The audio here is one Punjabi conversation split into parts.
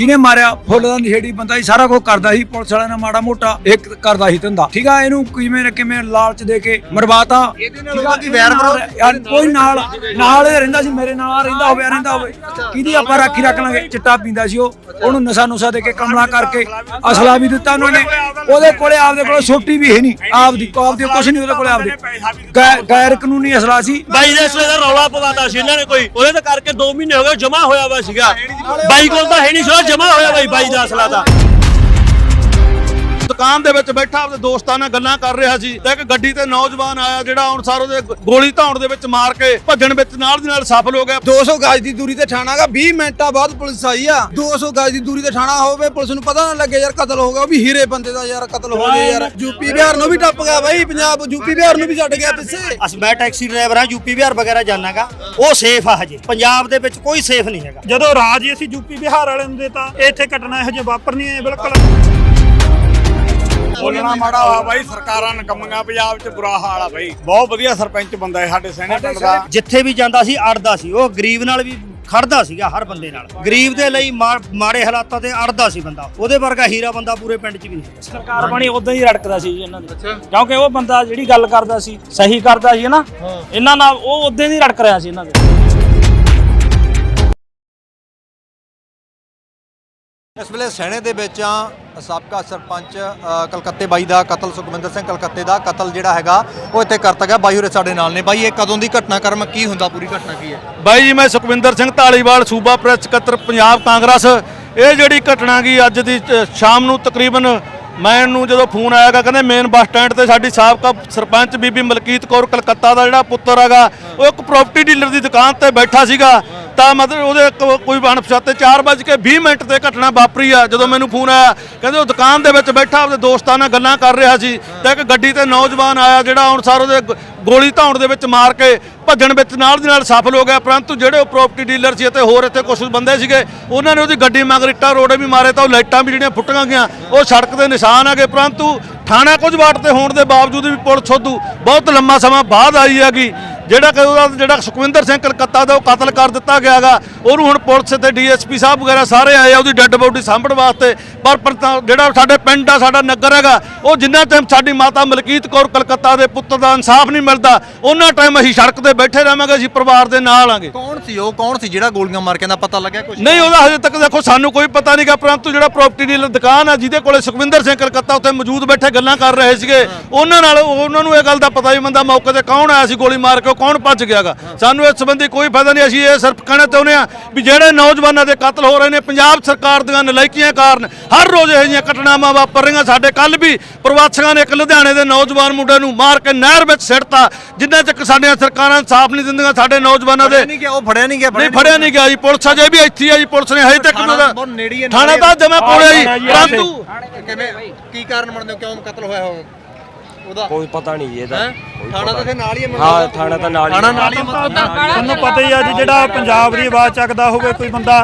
ਜਿਹਨੇ ਮਾਰਿਆ ਫੁੱਲ ਦਾ ਨਸ਼ੇੜੀ ਬੰਦਾ ਸੀ ਸਾਰਾ ਕੁਝ ਕਰਦਾ ਸੀ ਪੁਲਿਸ ਵਾਲਿਆਂ ਨੇ ਮਾੜਾ ਮੋਟਾ ਇੱਕ ਕਰਦਾ ਸੀ ਧੰਦਾ। ਠੀਕ ਆ ਇਹਨੂੰ ਕਿਵੇਂ ਨਾ ਕਿਵੇਂ ਲਾਲਚ ਦੇ ਕੇ ਮਰਵਾਤਾ। ਇਹਦੇ ਨਾਲ ਉਹਦਾ ਕੀ ਵੈਰ ਵਿਰੋਧ? ਯਾਰ ਕੋਈ ਨਾਲ ਨਾਲ ਇਹ ਰਹਿੰਦਾ ਸੀ ਮੇਰੇ ਨਾਲ ਰਹਿੰਦਾ ਹੋਵੇ ਰਹਿੰਦਾ ਹੋਵੇ। ਕਿਹਦੀ ਆਪਾਂ ਰਾਖੀ ਰੱਖ ਲਾਂਗੇ? ਚਿੱਟਾ ਪੀਂਦਾ ਸੀ ਉਹ। ਉਹਨੂੰ ਨਸ਼ਾ ਨੁਸ਼ਾ ਦੇ ਕੇ ਕਮਲਾ ਕਰਕੇ ਅਸਲਾ ਵੀ ਦਿੱਤਾ ਉਹਨਾਂ ਨੇ। ਉਹਦੇ ਕੋਲੇ ਆਪਦੇ ਕੋਲੇ ਸੋਟੀ ਵੀ ਹੈ ਨਹੀਂ। ਆਪਦੀ ਆਪਦੀ ਕੁਛ ਨਹੀਂ ਉਹਦੇ ਕੋਲੇ ਆਪਦੇ। ਗੈਰ- ਗੈਰ ਕਾਨੂੰਨੀ ਅਸਲਾ ਸੀ। ਬਾਈ ਦੇ ਅਸਲੇ ਦਾ ਰੌਲਾ ਪਵਾਤਾ ਸੀ ਇਹਨਾਂ ਨੇ ਕੋਈ। ਉਹਦੇ ਤੇ ਕਰਕੇ 2 ਮਹੀਨੇ ਹੋ ਗਏ ਜਮਾ ਹੋਇਆ ਵਾ ਸੀਗਾ। ਬਾਈ ਕੋਲ ਤਾਂ ਹੈ ਨਹੀਂ ਸੀ ਜਮਾ ਹੋਇਆ ਬਾਈ ਬਾਈ ਦਾ ਅਸਲਾ ਦਾ ਦੁਕਾਨ ਦੇ ਵਿੱਚ ਬੈਠਾ ਆਪਣੇ ਦੋਸਤਾਂ ਨਾਲ ਗੱਲਾਂ ਕਰ ਰਿਹਾ ਸੀ। ਤੇ ਇੱਕ ਗੱਡੀ ਤੇ ਨੌਜਵਾਨ ਆਇਆ ਜਿਹੜਾ ਹੁਣ ਸਾਰੋ ਦੇ ਗੋਲੀ ਧੌਣ ਦੇ ਵਿੱਚ ਮਾਰ ਕੇ ਭੱਜਣ ਵਿੱਚ ਨਾਲ ਦੀ ਨਾਲ ਸਫਲ ਹੋ ਗਿਆ। 200 ਗਜ ਦੀ ਦੂਰੀ ਤੇ ਠਾਣਾਗਾ 20 ਮਿੰਟਾਂ ਬਾਅਦ ਪੁਲਿਸ ਆਈ ਆ। 200 ਗਜ ਦੀ ਦੂਰੀ ਤੇ ਠਾਣਾ ਹੋਵੇ ਪੁਲਿਸ ਨੂੰ ਪਤਾ ਨਾ ਲੱਗੇ ਯਾਰ ਕਤਲ ਹੋ ਗਿਆ ਉਹ ਵੀ ਹੀਰੇ ਬੰਦੇ ਦਾ ਯਾਰ ਕਤਲ ਹੋ ਗਿਆ ਯਾਰ। ਯੂਪੀ ਬਿਹਾਰ ਨੂੰ ਵੀ ਟੱਪ ਗਿਆ ਬਾਈ ਪੰਜਾਬ ਯੂਪੀ ਬਿਹਾਰ ਨੂੰ ਵੀ ਛੱਡ ਗਿਆ ਪਿੱਛੇ। ਅਸ ਮੈਂ ਟੈਕਸੀ ਡਰਾਈਵਰ ਹਾਂ ਯੂਪੀ ਬਿਹਾਰ ਵਗੈਰਾ ਜਾਣਾਗਾ ਉਹ ਸੇਫ ਆ ਹਜੇ। ਪੰਜਾਬ ਦੇ ਵਿੱਚ ਕੋਈ ਸੇਫ ਨਹੀਂ ਹੈਗਾ। ਜਦੋਂ ਰਾਜ ਹੀ ਅਸੀਂ ਯੂਪੀ ਬਿਹਾਰ ਵਾਲਿਆਂ ਨੂੰ ਦੇਤਾ ਇੱਥੇ ਘਟਨਾ ਇਹੋ ਜਿਹੀ ਵਾਪਰਨੀ ਹੈ ਬਿਲਕੁਲ। ਬੋਲਣਾ ਮਾੜਾ ਹੋਇਆ ਬਾਈ ਸਰਕਾਰਾਂ ਨਕੰਮੀਆਂ ਪੰਜਾਬ 'ਚ ਬੁਰਾ ਹਾਲ ਆ ਬਾਈ। ਬਹੁਤ ਵਧੀਆ ਸਰਪੰਚ ਬੰਦਾ ਹੈ ਸਾਡੇ ਸੈਣੇ ਪਿੰਡ ਦਾ। ਜਿੱਥੇ ਵੀ ਜਾਂਦਾ ਸੀ ਅੜਦਾ ਸੀ। ਉਹ ਗਰੀਬ ਨਾਲ ਵੀ ਖੜਦਾ ਸੀਗਾ ਹਰ ਬੰਦੇ ਨਾਲ। ਗਰੀਬ ਦੇ ਲਈ ਮਾੜੇ ਹਾਲਾਤਾਂ ਤੇ ਅੜਦਾ ਸੀ ਬੰਦਾ। ਉਹਦੇ ਵਰਗਾ ਹੀਰਾ ਬੰਦਾ ਪੂਰੇ ਪਿੰਡ 'ਚ ਵੀ ਨਹੀਂ ਸਰਕਾਰ ਬਣੀ ਉਦਾਂ ਹੀ ਰੜਕਦਾ ਸੀ ਜੀ ਇਹਨਾਂ ਦੇ। ਕਿਉਂਕਿ ਉਹ ਬੰਦਾ ਜਿਹੜੀ ਗੱਲ ਕਰਦਾ ਸੀ ਸਹੀ ਕਰਦਾ ਸੀ ਨਾ? ਇਹਨਾਂ ਨਾਲ ਉਹ ਉਦਾਂ ਹੀ ਰੜਕ ਰਿਹਾ ਸੀ ਇਹਨਾਂ ਦੇ। ਇਸ ਵੇਲੇ ਸੈਣੇ ਦੇ ਵਿੱਚ ਸਾਬਕਾ ਸਰਪੰਚ ਕਲਕੱਤੇ ਬਾਈ ਦਾ ਕਤਲ, ਸੁਖਵਿੰਦਰ ਸਿੰਘ ਕਲਕੱਤੇ ਦਾ ਕਤਲ ਜਿਹੜਾ ਹੈਗਾ, ਉਹ ਇੱਥੇ ਕਰਤਾ ਗਿਆ। ਬਾਈ ਹੋਰੇ ਸਾਡੇ ਨਾਲ ਨੇ। ਬਾਈ, ਇਹ ਕਦੋਂ ਦੀ ਘਟਨਾਕ੍ਰਮ ਕੀ ਹੁੰਦਾ? ਪੂਰੀ ਘਟਨਾ ਕੀ ਹੈ? ਬਾਈ ਜੀ, ਮੈਂ ਸੁਖਵਿੰਦਰ ਸਿੰਘ ਢਾਲੀਵਾਲ ਸੂਬਾ ਪ੍ਰੈਸ ਸਕੱਤਰ ਪੰਜਾਬ ਕਾਂਗਰਸ। ਇਹ ਜਿਹੜੀ ਘਟਨਾ ਗਈ ਅੱਜ ਦੀ ਸ਼ਾਮ ਨੂੰ ਤਕਰੀਬਨ ਮੈਨੂੰ ਜਦੋਂ ਫੋਨ ਆਇਆਗਾ ਕਹਿੰਦੇ ਮੇਨ ਬੱਸ ਸਟੈਂਡ ਤੇ ਸਾਡੀ ਸਾਬਕਾ ਸਰਪੰਚ ਬੀਬੀ ਮਲਕੀਤ ਕੌਰ ਕਲਕੱਤਾ ਦਾ ਜਿਹੜਾ ਪੁੱਤਰ ਹੈਗਾ, ਉਹ ਇੱਕ ਪ੍ਰਾਪਰਟੀ ਡੀਲਰ ਦੀ ਦੁਕਾਨ ਤੇ ਬੈਠਾ ਸੀਗਾ। ਤਾਂ ਮਤਲਬ ਉਹਦੇ ਇੱਕ ਕੋਈ ਅਣਪਛਾਤੇ 4:20 ਮਿੰਟ ਤੇ ਘਟਨਾ ਵਾਪਰੀ ਆ। ਜਦੋਂ ਮੈਨੂੰ ਫੋਨ ਆਇਆ, ਕਹਿੰਦੇ ਉਹ ਦੁਕਾਨ ਦੇ ਵਿੱਚ ਬੈਠਾ ਆਪਣੇ ਦੋਸਤਾਂ ਨਾਲ ਗੱਲਾਂ ਕਰ ਰਿਹਾ ਸੀ ਤਾਂ ਇੱਕ ਗੱਡੀ ਤੇ ਨੌਜਵਾਨ ਆਇਆ, ਜਿਹੜਾ ਹੁਣ ਸਾਰੋ ਉਹਦੇ ਗ- ਗੋਲੀ ਧੌਣ ਦੇ ਵਿੱਚ ਮਾਰ ਕੇ ਭੱਜਣ ਵਿੱਚ ਨਾਲ ਦੀ ਨਾਲ ਸਫਲ ਹੋ ਗਿਆ। ਪਰੰਤੂ ਜਿਹੜੇ ਉਹ ਪ੍ਰਾਪਰਟੀ ਡੀਲਰ ਸੀ ਅਤੇ ਹੋਰ ਇੱਥੇ ਕੁਝ ਬੰਦੇ ਸੀਗੇ, ਉਹਨਾਂ ਨੇ ਉਹਦੀ ਗੱਡੀ ਮਗਰ ਇੱਟਾਂ, ਰੋੜੇ ਵੀ ਮਾਰੇ ਤਾਂ ਉਹ ਲਾਈਟਾਂ ਵੀ ਜਿਹੜੀਆਂ ਫੁੱਟੀਆਂ ਗਈਆਂ, ਉਹ ਸੜਕ ਦੇ ਨਿਸ਼ਾਨ ਹੈਗੇ ਪਰੰਤੂ ਥਾਣਾ ਕੁਝ ਵਾਟ ਤੇ ਹੋਣ ਦੇ ਬਾਵਜੂਦ ਵੀ ਪੁਲਿਸ ਉਦੋਂ ਬਹੁਤ ਲੰਮਾ ਸਮਾਂ ਬਾਅਦ ਆਈ ਹੈਗੀ। ਜਿਹੜਾ ਕਿ ਉਹਦਾ ਜਿਹੜਾ ਸੁਖਵਿੰਦਰ ਸਿੰਘ ਕਲਕੱਤਾ ਦਾ ਉਹ ਕਤਲ ਕਰ ਦਿੱਤਾ ਗਿਆਗਾ ਉਹਨੂੰ ਹੁਣ ਪੁਲਿਸ ਤੇ ਡੀਐਸਪੀ ਸਾਹਿਬ ਵਗੈਰਾ ਸਾਰੇ ਆਏ ਆ ਉਹਦੀ ਡੈੱਡ ਬੋਡੀ ਸਾਂਭਣ ਵਾਸਤੇ। ਪਰ ਜਿਹੜਾ ਸਾਡੇ ਪਿੰਡ ਆ ਸਾਡਾ ਨਗਰ ਹੈਗਾ ਉਹ ਜਿੰਨਾ ਟਾਈਮ ਸਾਡੀ ਮਾਤਾ ਮਲਕੀਤ ਕੌਰ ਕਲਕੱਤਾ ਦੇ ਪੁੱਤ ਦਾ ਇਨਸਾਫ ਨਹੀਂ ਮਿਲਦਾ ਉਹਨਾਂ ਟਾਈਮ ਅਸੀਂ ਸੜਕ ਤੇ ਬੈਠੇ ਰਹਾਂਗੇ ਅਸੀਂ ਪਰਿਵਾਰ ਦੇ ਨਾਲ ਆਂਗੇ। ਕੌਣ ਸੀ ਉਹ? ਕੌਣ ਸੀ ਜਿਹੜਾ ਗੋਲੀਆਂ ਮਾਰ ਕੇ ਦਾ ਪਤਾ ਲੱਗਿਆ ਕੁਝ ਨਹੀਂ ਉਹਦਾ ਹਜੇ ਤੱਕ ਦੇਖੋ ਸਾਨੂੰ ਕੋਈ ਪਤਾ ਨਹੀਂਗਾ ਪਰੰਤੂ ਜਿਹੜਾ ਪ੍ਰਾਪਰਟੀ ਡੀਲਰ ਦੁਕਾਨ ਆ ਜਿਹਦੇ ਕੋਲੇ ਸੁਖਵਿੰਦਰ ਸਿੰਘ ਕਲਕੱਤਾ ਉੱਥੇ ਮੌਜੂਦ ਬੈਠੇ ਗੱਲਾਂ ਕਰ ਰਹੇ ਸੀਗੇ ਉਹਨਾਂ ਨਾਲ ਉਹਨਾਂ ਨੂੰ ਇਹ ਗੱਲ ਦਾ ਪਤਾ ਹੀ ਬੰਦਾ ਮੌਕੇ ਤੇ ਕੌਣ ਆਇਆ ਸੀ ਗੋਲੀ ਮਾਰ ਕੇ ਕੌਣ ਭੱਜ ਗਿਆਗਾ? ਸਾਨੂੰ ਇਸ ਸੰਬੰਧੀ ਕੋਈ ਫਾਇਦਾ ਨਹੀਂ। ਅਸੀਂ ਇਹ ਸਿਰਫ ਕਹਿਣਾ ਚਾਹੁੰਦੇ ਆ ਵੀ ਜਿਹੜੇ ਨੌਜਵਾਨਾਂ ਦੇ ਕਤਲ ਹੋ ਰਹੇ ਨੇ ਪੰਜਾਬ ਸਰਕਾਰ ਦੀਆਂ ਨਲਾਇਕੀਆਂ ਕਾਰਨ ਹਰ ਰੋਜ਼ ਇਹੋ ਜਿਹੀਆਂ ਘਟਨਾਵਾਂ ਵਾਪਰ ਰਹੀਆਂ। ਸਾਡੇ ਕੱਲ ਵੀ ਪ੍ਰਵਾਸੀਆਂ ਨੇ ਇੱਕ ਲੁਧਿਆਣੇ ਦੇ ਨੌਜਵਾਨ ਮੁੰਡੇ ਨੂੰ ਮਾਰ ਕੇ ਨਹਿਰ ਵਿੱਚ ਸਿੱਟਤਾ ਜਿੰਨਾ ਚੱਕ ਸਾਡੀਆਂ ਸਰਕਾਰਾਂ ਇਨਸਾਫ ਨਹੀਂ ਦਿੰਦੀਆਂ ਸਾਡੇ ਨੌਜਵਾਨਾਂ ਦੇ ਨਹੀਂ ਗਿਆ ਉਹ ਫੜਿਆ ਨਹੀਂ ਗਿਆ ਨਹੀਂ ਫੜਿਆ ਨਹੀਂ ਗਿਆ ਜੀ। ਪੁਲਿਸ ਅਜੇ ਵੀ ਇੱਥੇ ਆ ਜੀ। ਪੁਲਿਸ ਨੇ ਹਜੇ ਤੱਕ ਥਾਣਾ ਤਾਂ ਜਮਾ ਕੋਲੇ ਜੀ। ਪਰੰਤੂ ਕਿਵੇਂ ਕੀ ਕਾਰਨ ਬਣਦੇ ਹੋ? ਕਿਉਂ ਕਤਲ ਹੋਇਆ ਹੋਵੇ ਉਹਦਾ। ਕੋਈ ਪਤਾ ਨਹੀਂ ਜੀ ਇਹਦਾ। ਹੈਂ? ਥਾਣਾ ਤਾਂ ਇੱਥੇ ਨਾਲ ਹੀ ਹੈ ਮੈਨੂੰ ਹਾਂ। ਥਾਣਾ ਤਾਂ ਨਾਲ ਹੀ ਥਾਣਾ ਨਾਲ ਹੀ ਹੈ। ਮਤਲਬ ਤੁਹਾਨੂੰ ਪਤਾ ਹੀ ਆ ਜੀ ਜਿਹੜਾ ਪੰਜਾਬ ਦੀ ਆਵਾਜ਼ ਚੱਕਦਾ ਹੋਵੇ ਕੋਈ ਬੰਦਾ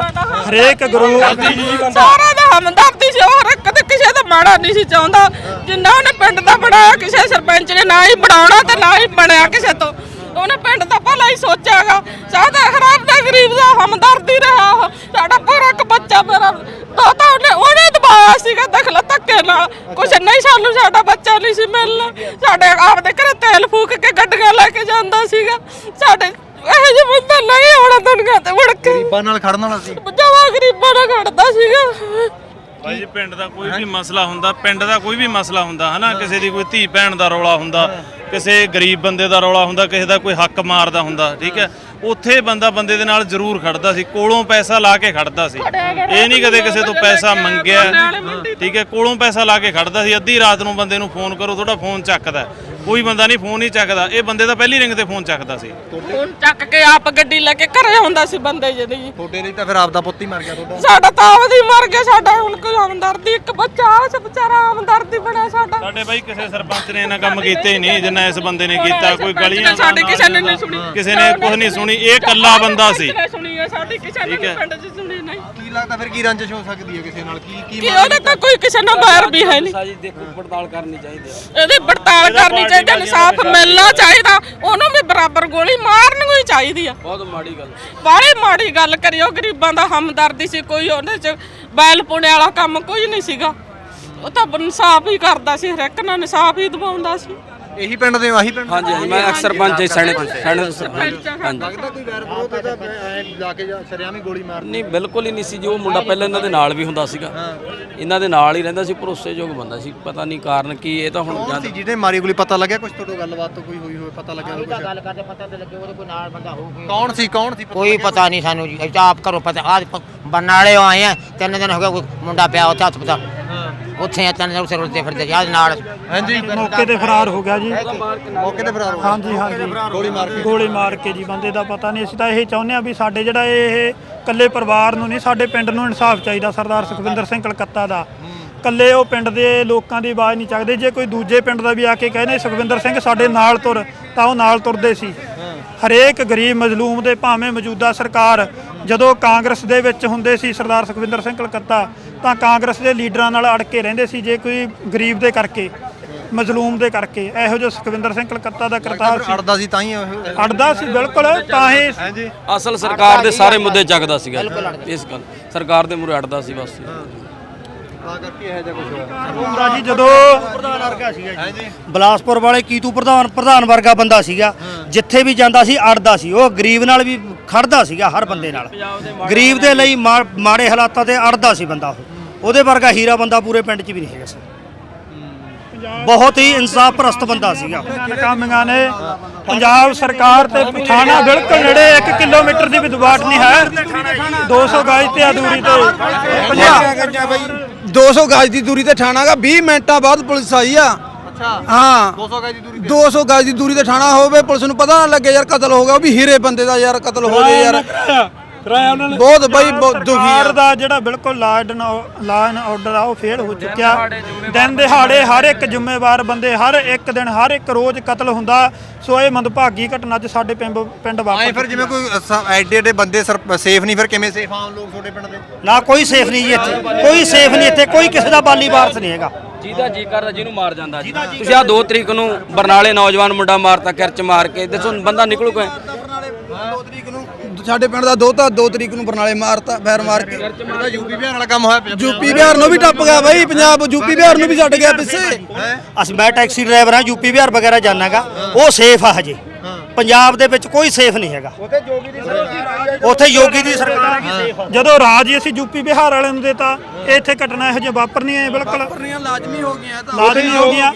ਹਰੇਕ ਗੁਰੂ ਸਾਰਾ ਦਾ ਹਮਦਰਦੀ ਸੀ ਉਹ ਕਦੇ ਕਿਸੇ ਦਾ ਮਾੜਾ ਨਹੀਂ ਸੀ ਚਾਹੁੰਦਾ। ਜਿੰਨਾ ਉਹਨੇ ਪਿੰਡ ਦਾ ਬਣਾਇਆ ਕਿਸੇ ਸਰਪੰਚ ਨੇ ਨਾ ਹੀ ਬਣਾਉਣਾ ਤੇ ਨਾ ਹੀ ਬਣਿਆ ਕਿਸੇ ਤੋਂ। ਉਹਨੇ ਪਿੰਡ ਦਾ ਭਲਾ ਹੀ ਸੋਚਿਆਗਾ। ਸਾਡਾ ਖਰਾਬ ਦਾ ਗਰੀਬ ਦਾ ਹਮਦਰਦੀ ਰਿਹਾ ਉਹ। ਸਾਡਾ ਪੂਰਾ ਇੱਕ ਬੱਚਾ ਮੇਰਾ ਦੋਤਾ ਉਹਨੇ ਉਹਨੇ ਦਬਾਇਆ ਸੀਗਾ ਦਖਲ ਧੱਕੇ ਨਾਲ। ਕੁਛ ਨਹੀਂ ਸਾਨੂੰ ਸਾਡਾ ਬੱਚਾ ਨਹੀਂ ਸੀ ਮਿਲਣਾ। ਸਾਡੇ ਆਪਦੇ ਘਰੇ ਤੇਲ ਫੂਕ ਕੇ ਗੱਡੀਆਂ ਲੈ ਕੇ ਜਾਂਦਾ ਸੀਗਾ। ਸਾਡੇ ਇਹੋ ਜਿਹੇ ਬੰਦਾ ਨਹੀਂ ਆਉਣਾ ਦੁਨੀਆ ਤੇ ਮੁੜ ਕੇ। ਗਰੀਬਾਂ ਨਾਲ ਖੜਨ ਵਾਲਾ ਸੀ। ਜਵਾ ਗਰੀਬਾਂ ਨਾਲ ਖੜਦਾ ਸੀਗਾ। ਭਾਈ ਜੀ ਪਿੰਡ ਦਾ ਕੋਈ ਵੀ ਮਸਲਾ ਹੁੰਦਾ ਪਿੰਡ ਦਾ ਕੋਈ ਵੀ ਮਸਲਾ ਹੁੰਦਾ ਹਨਾ? ਕਿਸੇ ਦੀ ਕੋਈ ਧੀ ਭੈਣ ਦਾ ਰੌਲਾ ਹੁੰਦਾ ਕਿਸੇ ਗਰੀਬ ਬੰਦੇ ਦਾ ਰੌਲਾ ਹੁੰਦਾ ਕਿਸੇ ਦਾ ਕੋਈ ਹੱਕ ਮਾਰਦਾ ਹੁੰਦਾ ਠੀਕ ਹੈ? ਉੱਥੇ ਬੰਦਾ ਬੰਦੇ ਦੇ ਨਾਲ ਜ਼ਰੂਰ ਖੜਦਾ ਸੀ ਕੋਲੋਂ ਪੈਸਾ ਲਾ ਕੇ ਖੜਦਾ ਸੀ। ਇਹ ਨਹੀਂ ਕਦੇ ਕਿਸੇ ਤੋਂ ਪੈਸਾ ਮੰਗਿਆ। ਠੀਕ ਹੈ ਕੋਲੋਂ ਪੈਸਾ ਲਾ ਕੇ ਖੜਦਾ ਸੀ ਅੱਧੀ ਰਾਤ ਨੂੰ ਬੰਦੇ ਨੂੰ ਫੋਨ ਕਰੋ ਤੁਹਾਡਾ ਫੋਨ ਚੱਕਦਾ। ਕੋਈ ਬੰਦਾ ਨਹੀਂ ਫੋਨ ਨਹੀਂ ਚੱਕਦਾ। ਇਹ ਬੰਦੇ ਦਾ ਪਹਿਲੀ ਰਿੰਗ ਤੇ ਫੋਨ ਚੱਕਦਾ ਸੀ। ਹੁਣ ਚੱਕ ਕੇ ਆਪ ਗੱਡੀ ਲੈ ਕੇ ਘਰੇ ਆਉਂਦਾ ਸੀ ਬੰਦੇ ਜਿਹਦੇ ਜੀ। ਤੁਹਾਡੇ ਲਈ ਤਾਂ ਫਿਰ ਆਪਦਾ ਪੁੱਤ ਹੀ ਮਰ ਗਿਆ ਤੁਹਾਡਾ। ਸਾਡਾ ਤਾਂ ਆਪਦੀ ਮਰ ਗਿਆ ਸਾਡਾ ਹੁਣ ਕੋਈ ਹਮਦਰਦੀ ਇੱਕ ਬੱਚਾ ਉਸ ਵਿਚਾਰਾ ਹਮਦਰਦੀ ਬਣਿਆ ਸਾਡਾ। ਸਾਡੇ ਬਾਈ ਕਿਸੇ ਸਰਪੰਚ ਨੇ ਇਹਨਾਂ ਕੰਮ ਕੀਤੇ ਹੀ ਨਹੀਂ ਜਿੰਨਾ ਇਸ ਬੰਦੇ ਨੇ ਕੀਤਾ ਕੋਈ ਗਲੀਆਂ ਸਾਡੇ ਕਿਸੇ ਨੇ ਨਹੀਂ ਸੁਣੀ। ਕਿਸੇ ਨੇ ਕੁਝ ਨਹੀਂ ਸੁਣੀ ਇਹ ਇਕੱਲਾ ਬੰਦਾ ਸੀ। ਕਿਸੇ ਨੇ ਸੁਣੀ ਹੈ ਸਾਡੀ ਕਿਸੇ ਨੇ। ਪਿੰਡ 'ਚ ਸੁਣੀ ਨਹੀਂ। ਕੀ ਲੱਗਦਾ ਫਿਰ ਕੀ ਰੰਜਿਸ਼ ਹੋ ਸਕਦੀ ਹੈ ਕਿਸੇ ਨਾਲ? ਕੀ ਕੀ ਕਿ ਉਹਦੇ ਤਾਂ ਕੋਈ ਕਿਸੇ ਨਾਲ ਬਾਹਰ ਵੀ ਹੈ ਨਹੀਂ। ਸਾਜੀ ਦੇਖੋ ਪੜਤਾਲ ਕਰਨੀ ਚਾਹੀਦੀ ਹੈ। ਇਹਦੀ ਪੜਤਾਲ ਕਰਨੀ ਚਾਹੀਦੀ ਹੈ, ਇਨਸਾਫ ਮਿਲਣਾ ਚਾਹੀਦਾ ਉਹਨੂੰ ਵੀ ਬਰਾਬਰ ਗੋਲੀ ਮਾਰਨ ਹੀ ਚਾਹੀਦੀ ਆ। ਬਹੁਤ ਮਾੜੀ ਗੱਲ। ਬਾਹਲੇ ਮਾੜੀ ਗੱਲ ਕਰਿਓ ਗਰੀਬਾਂ ਦਾ ਹਮਦਰਦੀ ਸੀ ਕੋਈ ਉਹਦੇ ਚ ਬੈਲ ਪੁਣੇ ਵਾਲਾ ਕੰਮ ਕੋਈ ਨਹੀਂ ਸੀਗਾ। ਉਹ ਤਾਂ ਇਨਸਾਫ ਹੀ ਕਰਦਾ ਸੀ ਹਰ ਇੱਕ ਨਾਲ ਇਨਸਾਫ ਹੀ ਦਿਵਾਉਂਦਾ ਸੀ। ਇਹੀ ਪਿੰਡ ਦੇ ਹੋ, ਆਹੀ ਪਿੰਡ ਹਾਂਜੀ ਹਾਂਜੀ ਮੈਂ ਅਕਸਰ ਪੰਚ ਸੈਣੇ ਸੈਣੇ ਹਾਂਜੀ ਲੱਗਦਾ ਕੋਈ ਵੈਰ ਵਿਰੋਧ ਇਹਦਾ ਐਂ ਜਾ ਕੇ ਜਾਂ ਸ਼ਰਿਆਮੀ ਗੋਲੀ ਮਾਰ ਨਹੀਂ ਬਿਲਕੁਲ ਹੀ ਨਹੀਂ ਸੀ ਜੋ ਮੁੰਡਾ ਪਹਿਲਾਂ ਇਹਨਾਂ ਦੇ ਨਾਲ ਵੀ ਹੁੰਦਾ ਸੀਗਾ। ਇਹਨਾਂ ਦੇ ਨਾਲ ਹੀ ਰਹਿੰਦਾ ਸੀ ਭਰੋਸੇਯੋਗ ਬੰਦਾ ਸੀ ਪਤਾ ਨਹੀਂ ਕਾਰਨ ਕੀ ਇਹ ਤਾਂ ਹੁਣ ਕੌਣ ਜਾਂ ਸੀ ਜਿਹਨੇ ਮਾਰੀ ਗੋਲੀ ਪਤਾ ਲੱਗਿਆ ਕੁਝ ਤੁਹਾਡੇ ਗੱਲਬਾਤ ਤੋਂ ਕੋਈ ਹੋਈ ਹੋਵੇ ਪਤਾ ਲੱਗਿਆ ਹੋਵੇ ਕੁਛ? ਗੱਲ ਕਰਦੇ ਪਤਾ ਤੇ ਲੱਗੇ ਉਹਦੇ ਕੋਈ ਨਾਲ ਬੰਦਾ ਹੋਊਗਾ। ਕੌਣ ਸੀ ਕੌਣ ਸੀ? ਕੋਈ ਪਤਾ ਨਹੀਂ ਸਾਨੂੰ ਜੀ ਅਸੀਂ ਤਾਂ ਆਪ ਘਰੋਂ ਪਤਾ ਆਜ ਬਰਨਾਲੇ ਆਏ ਆ ਤਿੰਨ ਦਿਨ ਹੋ ਗਏ ਕੋਈ ਮੁੰਡਾ ਪਿਆ ਉੱਥੇ ਹੱਥ ਪਤਾ ਉੱਥੇ ਆ ਦਿਨ ਉੱਥੇ ਰੁਲਦੇ ਫਿਰਦੇ ਜੀ ਆਜ ਨਾਲ। ਹਾਂਜੀ ਮੌਕੇ ਤੇ ਫਰਾਰ ਹੋ ਗਿਆ ਜੀ। ਮੌਕੇ ਤੇ ਫਰਾਰ ਹੋ ਗਿਆ। ਹਾਂਜੀ ਹਾਂਜੀ। ਗੋਲੀ ਮਾਰ ਕੇ। ਗੋਲੀ ਮਾਰ ਕੇ ਜੀ ਬੰਦੇ ਦਾ ਪਤਾ ਨਹੀਂ। ਅਸੀਂ ਤਾਂ ਇਹ ਚਾਹੁੰਦੇ ਆ ਵੀ ਸਾਡੇ ਜਿਹੜਾ ਇਹ ਕੱਲੇ ਪਰਿਵਾਰ ਨੂੰ ਨਹੀਂ ਸਾਡੇ ਪਿੰਡ ਨੂੰ ਇਨਸਾਫ ਚਾਹੀਦਾ ਸਰਦਾਰ ਸੁਖਵਿੰਦਰ ਸਿੰਘ ਕਲਕੱਤਾ ਦਾ। ਕੱਲੇ ਉਹ ਪਿੰਡ ਦੇ ਲੋਕਾਂ ਦੀ ਆਵਾਜ਼ ਨਹੀਂ ਚੱਕਦੇ। ਜੇ ਕੋਈ ਦੂਜੇ ਪਿੰਡ ਦਾ ਵੀ ਆ ਕੇ ਕਹਿੰਦੇ ਸੁਖਵਿੰਦਰ ਸਿੰਘ ਸਾਡੇ ਨਾਲ ਤੁਰ ਤਾਂ ਉਹ ਨਾਲ ਤੁਰਦੇ ਸੀ। ਹਰੇਕ ਗਰੀਬ ਮਜ਼ਲੂਮ ਦੇ ਭਾਵੇਂ ਮੌਜੂਦਾ ਸਰਕਾਰ ਜਦੋਂ ਕਾਂਗਰਸ ਦੇ ਵਿੱਚ ਹੁੰਦੇ ਸੀ ਸਰਦਾਰ ਸੁਖਵਿੰਦਰ ਸਿੰਘ ਕਲਕੱਤਾ ਤਾਂ ਕਾਂਗਰਸ ਦੇ ਲੀਡਰਾਂ ਨਾਲ ਅੜ ਕੇ ਰਹਿੰਦੇ ਸੀ ਜੇ ਕੋਈ ਗਰੀਬ ਦੇ ਕਰਕੇ ਮਜ਼ਲੂਮ ਦੇ ਕਰਕੇ ਇਹੋ ਜਿਹਾ ਸੁਖਵਿੰਦਰ ਸਿੰਘ ਕਲਕੱਤਾ ਦਾ ਕਰਤਾਰ ਸੀ। ਅੜਦਾ ਸੀ ਤਾਂ ਹੀ ਉਹ ਅੜਦਾ ਸੀ ਬਿਲਕੁਲ ਤਾਂ ਹੀ ਹਾਂਜੀ ਅਸਲ ਸਰਕਾਰ ਦੇ ਸਾਰੇ ਮੁੱਦੇ ਚੱਕਦਾ ਸੀਗਾ ਇਸ ਗੱਲ ਸਰਕਾਰ ਦੇ ਮੂਰੇ ਅੜਦਾ ਸੀ ਬਸ। ਤਾਂ ਕਰਕੇ ਇਹ ਜਿਹਾ ਕੁਝ ਹੋਇਆ। ਹੁੰਦਾ ਜੀ ਜਦੋਂ ਪ੍ਰਧਾਨ ਵਰਗਾ ਸੀਗਾ ਜੀ। ਬਲਾਸਪੁਰ ਵਾਲੇ ਕੀਤੂ ਪ੍ਰਧਾਨ ਪ੍ਰਧਾਨ ਵਰਗਾ ਬੰਦਾ ਸੀਗਾ। ਜਿੱਥੇ ਵੀ ਜਾਂਦਾ ਸੀ ਅੜਦਾ ਸੀ। ਉਹ ਗਰੀਬ ਨਾਲ ਵੀ ਖੜਦਾ ਸੀਗਾ ਹਰ ਬੰਦੇ ਨਾਲ। ਗਰੀਬ ਦੇ ਲਈ ਮਾ- ਮਾੜੇ ਹਾਲਾਤਾਂ ਤੇ ਅੜਦਾ ਸੀ ਬੰਦਾ ਉਹ। ਉਹਦੇ ਵਰਗਾ ਹੀਰਾ ਬੰਦਾ ਪੂਰੇ ਪਿੰਡ 'ਚ ਵੀ ਨਹੀਂ ਹੈਗਾ ਸੀ। ਬਹੁਤ ਹੀ ਇਨਸਾਫ ਪ੍ਰਸਤ ਬੰਦਾ ਸੀਗਾ। ਕਾਮੀਆਂ ਨੇ ਪੰਜਾਬ ਸਰਕਾਰ ਤੇ ਥਾਣਾ ਬਿਲਕੁਲ ਨੇੜੇ 1 ਕਿਲੋਮੀਟਰ ਦੀ ਵੀ ਦੁਬਾਟ ਨਹੀਂ ਹੈ। 200 ਗਜ ਤੇ ਦੂਰੀ ਤੇ। 200 ਗਜ ਦੀ ਦੂਰੀ ਤੇ ਠਾਣਾਗਾ 20 ਮਿੰਟਾਂ ਬਾਅਦ ਪੁਲਿਸ ਆਈ ਆ। ਅੱਛਾ। ਹਾਂ। 200 ਗਜ ਦੀ ਦੂਰੀ 200 ਗਜ ਦੀ ਦੂਰੀ ਤੇ ਠਾਣਾ ਹੋਵੇ ਪੁਲਿਸ ਨੂੰ ਪਤਾ ਨਾ ਲੱਗੇ ਯਾਰ ਕਤਲ ਹੋ ਗਿਆ ਉਹ ਵੀ ਹੀਰੇ ਬੰਦੇ ਦਾ ਯਾਰ ਕਤਲ ਹੋ ਜੇ ਯਾਰ। ਕਰਾਇਆ ਉਹਨਾਂ ਨੇ। ਬਹੁਤ ਬਈ ਬਹੁਤ ਦੁਖੀ ਸਰਕਾਰ ਆ ਦਾ ਜਿਹੜਾ ਬਿਲਕੁਲ law and law and order ਆ ਉਹ ਫੇਲ ਹੋ ਚੁੱਕਿਆ। ਦਿਨ ਦਿਹਾੜੇ ਹਰ ਇੱਕ ਜ਼ਿੰਮੇਵਾਰ ਬੰਦੇ ਹਰ ਇੱਕ ਦਿਨ ਹਰ ਇੱਕ ਰੋਜ਼ ਕਤਲ ਹੁੰਦਾ। ਸੋ ਇਹ ਮੰਦਭਾਗੀ ਘਟਨਾ ਅੱਜ ਸਾਡੇ ਪਿੰਡ ਪਿੰਡ ਆਏ ਵਾਪਰ ਫਿਰ ਜਿਵੇਂ ਕੋਈ ਐਡੇ ਐਡੇ ਬੰਦੇ ਸੇਫ ਨਹੀਂ ਫਿਰ ਕਿਵੇਂ ਸੇਫ ਆਮ ਲੋਕ ਤੁਹਾਡੇ ਪਿੰਡ ਦੇ? ਨਾ ਕੋਈ ਸੇਫ ਨਹੀਂ ਜੀ ਇੱਥੇ। ਕੋਈ ਸੇਫ ਨਹੀਂ ਇੱਥੇ। ਕੋਈ ਕਿਸੇ ਦਾ ਬਾਲੀ ਵਾਰਸ ਨਹੀਂ ਹੈਗਾ। ਜਿਹਦਾ ਜੀ ਕਰਦਾ ਜਿਹਨੂੰ ਮਾਰ ਜਾਂਦਾ ਜੀ। ਤੁਸੀਂ ਆ 2 ਤਰੀਕ ਨੂੰ ਬਰਨਾਲੇ ਨੌਜਵਾਨ ਮੁੰਡਾ ਮਾਰਤਾ ਕਿਰਚ ਮਾਰ ਕੇ। ਦੱਸੋ ਬੰਦਾ ਨਿਕਲੂ ਕੋਈ 2 ਤਰੀਕ ਨੂੰ ਸਾਡੇ ਪਿੰਡ ਦਾ ਦੋਤਾ 2 ਤਰੀਕ ਨੂੰ ਬਰਨਾਲੇ ਮਾਰਤਾ ਫੈਰ ਮਾਰ ਕੇ ਇਹਦਾ ਯੂਪੀ ਬਿਹਾਰ ਵਾਲਾ ਕੰਮ ਹੋਇਆ ਪਿਆ ਯੂਪੀ ਬਿਹਾਰ ਨੂੰ ਵੀ ਟੱਪ ਗਿਆ ਬਾਈ ਪੰਜਾਬ ਯੂਪੀ ਬਿਹਾਰ ਨੂੰ ਵੀ ਛੱਡ ਗਿਆ ਪਿੱਛੇ। ਅਸੀਂ ਮੈਂ ਟੈਕਸੀ ਡਰਾਈਵਰ ਹਾਂ ਯੂਪੀ ਬਿਹਾਰ ਵਗੈਰਾ ਜਾਣਾਗਾ। ਉਹ ਸੇਫ ਆ ਹਜੇ। ਪੰਜਾਬ ਦੇ ਵਿੱਚ ਕੋਈ ਸੇਫ ਨਹੀਂ ਹੈਗਾ। ਉੱਥੇ ਯੋਗੀ ਦੀ ਸਰਕਾਰ ਆ ਜਦੋਂ ਰਾਜ ਹੀ ਅਸੀਂ ਯੂਪੀ ਬਿਹਾਰ ਵਾਲਿਆਂ ਨੂੰ ਦੇਤਾ ਇੱਥੇ ਘਟਨਾ ਇਹੋ ਜਿਹੀ ਵਾਪਰਨੀ ਹੈ ਬਿਲਕੁਲ। ਲਾਜ਼ਮੀ ਹੋ ਗਈਆਂ ਤਾਂ। ਲਾਜ਼ਮੀ ਹੋ ਗਈਆਂ।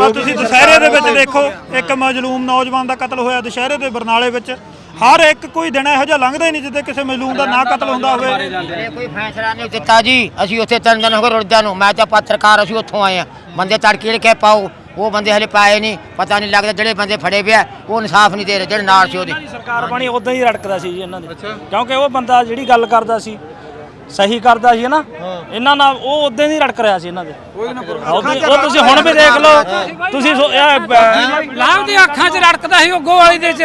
ਆ ਤੁਸੀਂ ਦੁਸ਼ਹਿਰੇ ਦੇ ਵਿੱਚ ਦੇਖੋ ਇੱਕ ਮਜਲੂਮ ਨੌਜਵਾਨ ਦਾ ਕਤਲ ਹੋਇਆ ਦੁਸ਼ਹਿਰੇ ਦੇ ਬਰਨਾਲੇ ਵਿੱਚ। ਹਰ ਇੱਕ ਕੋਈ ਦਿਨ ਇਹੋ ਜਿਹਾ ਲੰਘਦਾ ਹੀ ਨਹੀਂ ਜਿੱਦੇ ਕਿਸੇ ਮਜਲੂਮ ਦਾ ਨਾ ਕਤਲ ਹੁੰਦਾ ਹੋਵੇ। ਇਹ ਕੋਈ ਫੈਸਲਾ ਨਹੀਂ ਦਿੱਤਾ ਜੀ। ਅਸੀਂ ਉੱਥੇ ਤਿੰਨ ਦਿਨ ਹੋ ਗਏ ਰੁਲਦਿਆਂ ਨੂੰ ਮੈਂ ਤਾਂ ਪੱਤਰਕਾਰ ਅਸੀਂ ਉੱਥੋਂ ਆਏ ਆ ਬੰਦੇ ਤੜਕੇ ਲਿਖੇ ਪਾਓ ਉਹ ਬੰਦੇ ਹਲੇ ਪਾਏ ਨਹੀਂ। ਪਤਾ ਨਹੀਂ ਲੱਗਦਾ ਜਿਹੜੇ ਬੰਦੇ ਫੜੇ ਪਿਆ ਉਹ ਇਨਸਾਫ ਨਹੀਂ ਦੇ ਰਹੇ ਜਿਹੜੇ ਨਾਲ ਸੀ ਉਹਦੇ। ਸਰਕਾਰ ਬਣੀ ਉਦਾਂ ਹੀ ਰੜਕਦਾ ਸੀ ਜੀ ਇਹਨਾਂ ਦੇ। ਕਿਉਂਕਿ ਉਹ ਬੰਦਾ ਜਿਹੜੀ ਗੱਲ ਕਰਦਾ ਸੀ ਸਹੀ ਕਰਦਾ ਸੀ ਨਾ ਇਹਨਾਂ ਨਾਲ ਉਹ ਉਦਾਂ ਹੀ ਰੜਕ ਰਿਹਾ ਸੀ ਇਹਨਾਂ ਦੇ। ਉਹ ਤੁਸੀਂ ਹੁਣ ਵੀ ਦੇਖ ਲਓ ਤੁਸੀਂ ਲਾਭ ਦੀ ਅੱਖਾਂ 'ਚ ਰੜਕਦਾ ਸੀ ਉੱਗੋ ਵਾਲੀ ਦੇ 'ਚ।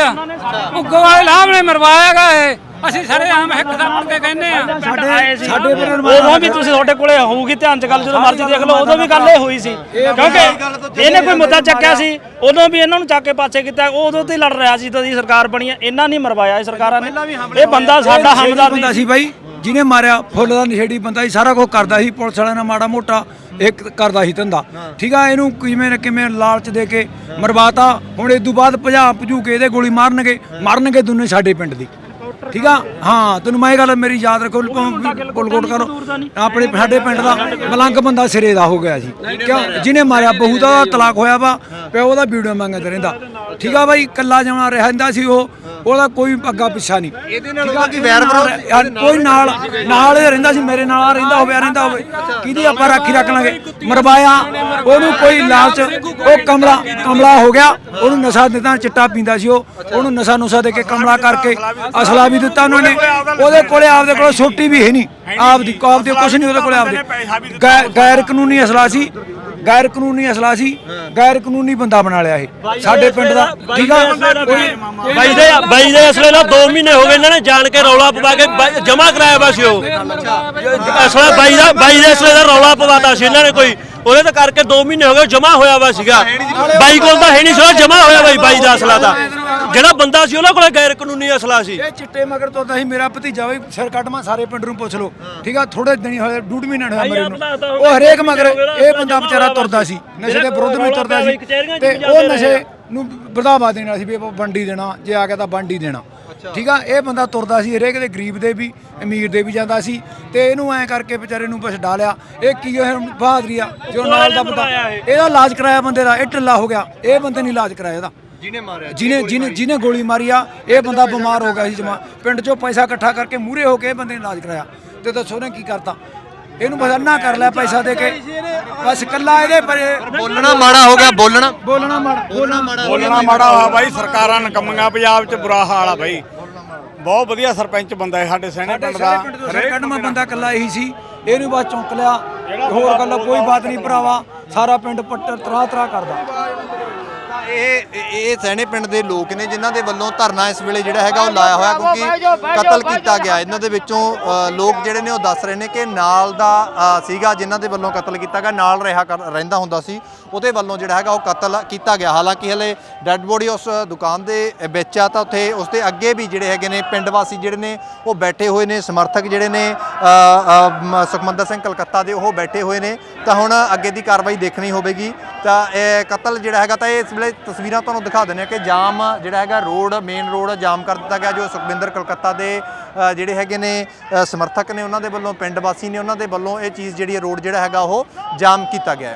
ਉੱਗੋ ਵਾਲੇ ਲਾਭ ਨੇ ਮਰਵਾਇਆਗਾ ਇਹ। ਅਸੀਂ ਸਾਰੇ ਆਮ ਹਿੱਕ ਦਾ ਮੁੜ ਕੇ ਕਹਿੰਦੇ ਆ। ਸਾਡੇ ਸਾਡੇ ਉਦੋਂ ਵੀ ਤੁਸੀਂ ਤੁਹਾਡੇ ਕੋਲੇ ਹੋਊਗੀ ਧਿਆਨ ਚ ਗੱਲ ਜਦੋਂ ਮਰਜ਼ੀ ਦੇਖ ਲਓ ਉਦੋਂ ਵੀ ਗੱਲ ਇਹ ਹੋਈ ਸੀ। ਕਿਉਂਕਿ ਇਹਨੇ ਕੋਈ ਮੁੱਦਾ ਚੱਕਿਆ ਸੀ ਉਦੋਂ ਵੀ ਇਹਨਾਂ ਨੂੰ ਚੱਕ ਕੇ ਪਾਸੇ ਕੀਤਾ ਉਹ ਉਦੋਂ ਤੇ ਲੜ ਰਿਹਾ ਸੀ ਤਦੀ ਸਰਕਾਰ ਬਣੀ ਹੈ ਇਹਨਾਂ ਨਹੀਂ ਮਰਵਾਇਆ ਇਹ ਸਰਕਾਰਾਂ ਨੇ। ਇਹ ਬੰਦਾ ਸਾਡਾ ਹਮਦਰਦ ਬੰਦਾ ਸੀ ਬਾਈ ਜਿਹਨੇ ਮਾਰਿਆ ਫੁੱਲ ਦਾ ਨਸ਼ੇੜੀ ਬੰਦਾ ਸੀ ਸਾਰਾ ਕੁਝ ਕਰਦਾ ਸੀ ਪੁਲਿਸ ਵਾਲਿਆਂ ਨਾਲ ਮਾੜਾ ਮੋਟਾ ਇੱਕ ਕਰਦਾ ਸੀ ਧੰਦਾ। ਠੀਕ ਆ ਇਹਨੂੰ ਕਿਵੇਂ ਨਾ ਕਿਵੇਂ ਲਾਲਚ ਦੇ ਕੇ ਮਰਵਾਤਾ। ਹੁਣ ਇਸ ਤੋਂ ਬਾਅਦ ਭਜਾ ਭਜੂ ਕੇ ਇਹਦੇ ਗੋਲੀ ਮਾਰਨਗੇ ਮਾਰਨਗੇ ਦੁਨੇ ਸਾਡੇ ਪਿੰਡ ਦੀ। ਠੀਕ ਆ? ਹਾਂ ਤੈਨੂੰ ਮੈਂ ਇਹ ਗੱਲ ਮੇਰੀ ਯਾਦ ਰੱਖੋ ਕੋਲਕੋਟ ਕਰੋ। ਆਪਣੇ ਸਾਡੇ ਪਿੰਡ ਦਾ ਮਲੰਗ ਬੰਦਾ ਸਿਰੇ ਦਾ ਹੋ ਗਿਆ ਸੀ ਕਿਉਂ? ਜਿਹਨੇ ਮਾਰਿਆ ਬਹੂ ਦਾ ਤਲਾਕ ਹੋਇਆ ਵਾ ਪਿਓ ਦਾ ਵੀਡੀਓ ਮੰਗਦਾ ਰਹਿੰਦਾ। ਠੀਕ ਆ ਬਾਈ ਕੱਲਾ ਜਾਣਾ ਰਹਿੰਦਾ ਸੀ ਉਹ। ਉਹਦਾ ਕੋਈ ਅੱਗਾ ਪਿੱਛਾ ਨਹੀਂ। ਇਹਦੇ ਨਾਲ ਕੀ ਵੈਰ ਵਿਰੋਧ ਕੋਈ ਨਾਲ ਨਾਲ ਹੀ ਰਹਿੰਦਾ ਸੀ ਮੇਰੇ ਨਾਲ ਰਹਿੰਦਾ ਹੋਵੇ ਰਹਿੰਦਾ ਹੋਵੇ। ਕਿਹਦੀ ਆਪਾਂ ਰਾਖੀ ਰੱਖ ਲਾਂਗੇ? ਮਰਵਾਇਆ ਉਹਨੂੰ ਕੋਈ ਲਾਲਚ ਉਹ ਕਮਲਾ ਕਮਲਾ ਹੋ ਗਿਆ। ਉਹਨੂੰ ਨਸ਼ਾ ਦਿੱਤਾ ਚਿੱਟਾ ਪੀਂਦਾ ਸੀ ਉਹ। ਉਹਨੂੰ ਨਸ਼ਾ ਨੁਸ਼ਾ ਦੇ ਕੇ ਕਮਲਾ ਕਰਕੇ ਅਸਲਾ ਵੀ ਦਿੱਤਾ। ਉਹਨਾਂ ਨੇ। ਉਹਦੇ ਕੋਲੇ ਆਪਦੇ ਕੋਲ ਛੋਟੀ ਵੀ ਹੈ ਨਹੀਂ। ਆਪਦੀ ਕਾਬ ਦੇ ਕੁਛ ਨਹੀਂ ਉਹਦੇ ਕੋਲੇ ਆਪਦੇ। ਗੈਰ ਕਾਨੂੰਨੀ ਅਸਲਾ ਸੀ। ਗੈਰ ਕਾਨੂੰਨੀ ਅਸਲਾ ਸੀ ਗੈਰ ਕਾਨੂੰਨੀ ਬੰਦਾ ਬਣਾ ਲਿਆ ਇਹ। ਸਾਡੇ ਪਿੰਡ ਦਾ ਠੀਕ ਆ ਬਾਈ ਦੇ ਬਾਈ ਦੇ ਅਸਲੇ ਨਾਲ 2 ਮਹੀਨੇ ਹੋ ਗਏ ਇਹਨਾਂ ਨੇ ਜਾਣ ਕੇ ਰੌਲਾ ਪਵਾ ਕੇ ਜਮਾ ਕਰਾਇਆ ਵਾ ਸੀ ਉਹ। ਅਸਲਾ ਬਾਈ ਦਾ ਬਾਈ ਦੇ ਅਸਲੇ ਦਾ ਰੌਲਾ ਪਵਾਤਾ ਸੀ ਇਹਨਾਂ ਨੇ ਕੋਈ। ਉਹਦੇ ਤਾਂ ਕਰਕੇ 2 ਮਹੀਨੇ ਹੋ ਗਏ ਜਮਾ ਹੋਇਆ ਵਾ ਸੀਗਾ। ਬਾਈ ਕੋਲ ਤਾਂ ਹੈ ਨਹੀਂ ਸੀ ਜਮਾ ਹੋਇਆ ਬਾਈ ਬਾਈ ਦਾ ਅਸਲਾ ਦਾ ਜਿਹੜਾ ਬੰਦਾ ਸੀ ਉਹਨਾਂ ਕੋਲੇ ਗੈਰ ਕਾਨੂੰਨੀ ਅਸਲਾ ਸੀ। ਇਹ ਚਿੱਟੇ ਮਗਰ ਤੋਂ ਤਾਂ ਹੀ ਮੇਰਾ ਭਤੀਜਾ ਵੀ ਸਿਰ ਕੱਟਮਾ ਸਾਰੇ ਪਿੰਡ ਨੂੰ ਪੁੱਛ ਲਓ। ਠੀਕ ਆ ਥੋੜੇ ਦਿਨ ਹੋਏ ਡੂਢ ਮਹੀਨਾ ਹੋਇਆ ਮਰੇ ਨੂੰ। ਉਹ ਹਰੇਕ ਮਗਰ ਇਹ ਬੰਦਾ ਵਿਚਾਰਾ ਤੁਰਦਾ ਸੀ ਨਸ਼ੇ ਦੇ ਵਿਰੁੱਧ ਵੀ ਤੁਰਦਾ ਸੀ। ਤੇ ਉਹ ਨਸ਼ੇ ਨੂੰ ਵਧਾਵਾ ਦੇਣਾ ਸੀ ਵੀ ਵੰਡੀ ਦੇਣਾ ਜੇ ਆ ਗਿਆ ਤਾਂ ਵੰਡ ਹੀ ਦੇਣਾ। ਠੀਕ ਆ? ਇਹ ਬੰਦਾ ਤੁਰਦਾ ਸੀ ਹਰੇਕ ਦੇ ਗਰੀਬ ਦੇ ਵੀ ਅਮੀਰ ਦੇ ਵੀ ਜਾਂਦਾ ਸੀ ਤੇ ਇਹਨੂੰ ਐ ਕਰਕੇ ਵਿਚਾਰੇ ਨੂੰ ਬਸ ਡਾਲਿਆ ਇਹ ਕੀ ਇਹ ਬਹਾਦਰੀ ਆ ਜੋ ਨਾਲ ਦਾ ਬੰਦਾ ਇਹਦਾ ਇਲਾਜ ਕਰਾਇਆ ਬੰਦੇ ਦਾ ਇਹ ਢਿੱਲਾ ਹੋ ਗਿਆ। ਇਹ ਬੰਦੇ ਨੇ ਇਲਾਜ ਕਰਾਇਆ ਇਹਦਾ। ਜਿਹਨੇ ਮਾਰਿਆ ਜਿਹਨੇ ਜਿਹਨੇ ਜਿਹਨੇ ਗੋਲੀ ਮਾਰੀ ਆ ਇਹ ਬੰਦਾ ਬਿਮਾਰ ਹੋ ਗਿਆ ਸੀ ਜਮਾ। ਪਿੰਡ ਚੋਂ ਪੈਸਾ ਇਕੱਠਾ ਕਰਕੇ ਮੂਰੇ ਹੋ ਕੇ ਇਹ ਬੰਦੇ ਨੇ ਇਲਾਜ ਕਰਾਇਆ। ਤੇ ਦੱਸੋ ਨੇ ਕੀ ਕਰਤਾ? ਇਹਨੂੰ ਅੰਨਾ ਕਰ ਲਿਆ ਪੈਸਾ ਦੇ ਕੇ। ਬਸ ਕੱਲਾ ਇਹਦੇ ਪਰੇ ਬੋਲਣਾ ਮਾੜਾ ਹੋ ਗਿਆ ਬੋਲਣਾ। ਬੋਲਣਾ ਮਾੜਾ। ਬੋਲਣਾ ਮਾੜਾ ਬੋਲਣਾ ਮਾੜਾ ਹੋਇਆ ਬਾਈ ਸਰਕਾਰਾਂ ਨਕੰਮੀਆਂ ਪੰਜਾਬ 'ਚ ਬੁਰਾ ਹਾਲ ਆ ਬਾਈ। ਬਹੁਤ ਵਧੀਆ ਸਰਪੰਚ ਬੰਦਾ ਹੈ ਸਾਡੇ ਸੈਣੇ ਪਿੰਡ ਦਾ। ਕੱਢਮਾ ਬੰਦਾ ਕੱਲਾ ਇਹੀ ਸੀ। ਇਹਨੂੰ ਬਸ ਚੌਂਕ ਲਿਆ। ਹੋਰ ਗੱਲ ਕੋਈ ਬਾਤ ਨਹੀਂ ਭਰਾਵਾ। ਸਾਰਾ ਪਿੰਡ ਪੱਟ ਤਰਾ ਤਰਾ ਕਰਦਾ। ਇਹ ਇਹ ਸੈਣੇ ਪਿੰਡ ਦੇ ਲੋਕ ਨੇ ਜਿਨ੍ਹਾਂ ਦੇ ਵੱਲੋਂ ਧਰਨਾ ਇਸ ਵੇਲੇ ਜਿਹੜਾ ਹੈਗਾ ਉਹ ਲਾਇਆ ਹੋਇਆ ਕਿਉਂਕਿ ਕਤਲ ਕੀਤਾ ਗਿਆ। ਇਹਨਾਂ ਦੇ ਵਿੱਚੋਂ ਲੋਕ ਜਿਹੜੇ ਨੇ ਉਹ ਦੱਸ ਰਹੇ ਨੇ ਕਿ ਨਾਲ ਦਾ ਸੀਗਾ ਜਿਨ੍ਹਾਂ ਦੇ ਵੱਲੋਂ ਕਤਲ ਕੀਤਾ ਗਿਆ ਨਾਲ ਰਿਹਾ ਰਹਿੰਦਾ ਹੁੰਦਾ ਸੀ। ਉਹਦੇ ਵੱਲੋਂ ਜਿਹੜਾ ਹੈਗਾ ਉਹ ਕਤਲ ਕੀਤਾ ਗਿਆ। ਹਾਲਾਂਕਿ ਹਲੇ ਡੈੱਡ ਬੋਡੀ ਉਸ ਦੁਕਾਨ ਦੇ ਵਿੱਚ ਆ ਤਾਂ ਉੱਥੇ ਉਸ ਦੇ ਅੱਗੇ ਵੀ ਜਿਹੜੇ ਹੈਗੇ ਨੇ ਪਿੰਡ ਵਾਸੀ ਜਿਹੜੇ ਨੇ ਉਹ ਬੈਠੇ ਹੋਏ ਨੇ। ਸਮਰਥਕ ਜਿਹੜੇ ਨੇ ਅ, ਸੁਖਮੰਦਰ ਸਿੰਘ ਕਲਕੱਤਾ ਦੇ ਉਹ ਬੈਠੇ ਹੋਏ ਨੇ। ਤਾਂ ਹੁਣ ਅੱਗੇ ਦੀ ਕਾਰਵਾਈ ਦੇਖਣੀ ਹੋਵੇਗੀ। ਤਾਂ ਇਹ ਕਤਲ ਜਿਹੜਾ ਹੈਗਾ ਤਾਂ ਇਹ ਇਸ ਵੇਲੇ ਤਸਵੀਰਾਂ ਤੁਹਾਨੂੰ ਦਿਖਾ ਦਿੰਦੇ ਆ ਕਿ ਜਾਮ ਜਿਹੜਾ ਹੈਗਾ ਰੋਡ ਮੇਨ ਰੋਡ ਜਾਮ ਕਰ ਦਿੱਤਾ ਗਿਆ ਜੋ ਸੁਖਵਿੰਦਰ ਕਲਕੱਤਾ ਦੇ ਜਿਹੜੇ ਹੈਗੇ ਨੇ ਸਮਰਥਕ ਨੇ ਉਹਨਾਂ ਦੇ ਵੱਲੋਂ ਪਿੰਡ ਵਾਸੀ ਨੇ ਉਹਨਾਂ ਦੇ ਵੱਲੋਂ ਇਹ ਚੀਜ਼ ਜਿਹੜੀ ਹੈ ਰੋਡ ਜਿਹੜਾ ਹੈਗਾ ਉਹ ਜਾਮ ਕੀਤਾ ਗਿਆ